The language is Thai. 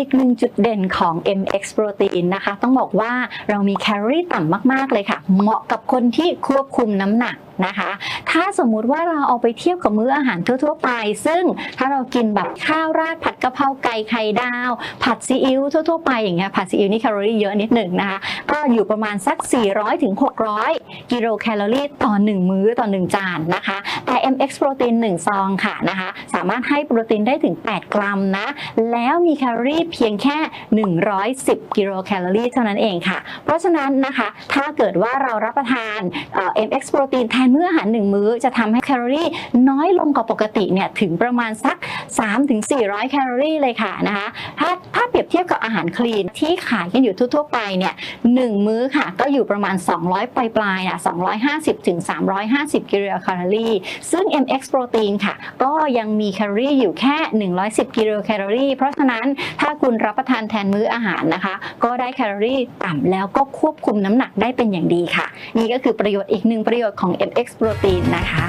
อีกหนึ่งจุดเด่นของ MX Protein นะคะ ต้องบอกว่าเรามีแคลอรี่ต่ำมาก ๆ เลยค่ะ เหมาะกับคนที่ควบคุมน้ำหนักนะคะ ถ้าสมมุติว่าเราเอาไปเทียบกับมื้ออาหารทั่ว ๆ ไป ซึ่งถ้าเรากินแบบข้าวราดผัดกะเพราไก่ไข่ดาว ผัดซีอิ๊วทั่ว ๆ ไปอย่างเงี้ยผัดซีอิ๊วนี่แคลอรี่เยอะนิดหนึ่งนะคะ ก็อยู่ประมาณสัก 400ถึง600 กิโลแคลอรี่ต่อ 1 มื้อต่อ 1 จานนะคะ แต่ MX Protein 1ซองค่ะนะคะ สามารถให้โปรตีนได้ถึง 8 กรัมนะ แล้วมีแคลอรี่เพียงแค่ 110 กิโลแคลอรี่เท่านั้นเองค่ะ เพราะฉะนั้นนะคะ ถ้าเกิดว่าเรารับประทาน MX Protein แทนมื้ออาหาร 1 มื้อ จะทำให้แคลอรี่น้อยลงกว่าปกติเนี่ยถึงประมาณสัก 3-400 แคลอรี่เลยค่ะนะคะถ้าถ้าเปรียบเทียบกับอาหารคลีนที่ขายกันอยู่ทั่วๆไปเนี่ยหนึ่งมื้อค่ะ ก็อยู่ประมาณ 200 ปลายปลายๆนะ250ถึง350กิโลแคลอรี่ ซึ่ง MX โปรตีนค่ะ ก็ยังมีแคลอรี่อยู่แค่ 110กิโลแคลอรี่ เพราะฉะนั้นถ้าคุณรับประทานแทนมื้ออาหารนะคะ ก็ได้แคลอรี่ต่ำแล้วก็ควบคุมน้ำหนักได้เป็นอย่างดีค่ะ นี่ก็คือประโยชน์อีกหนึ่งประโยชน์ของ MX โปรตีนนะคะ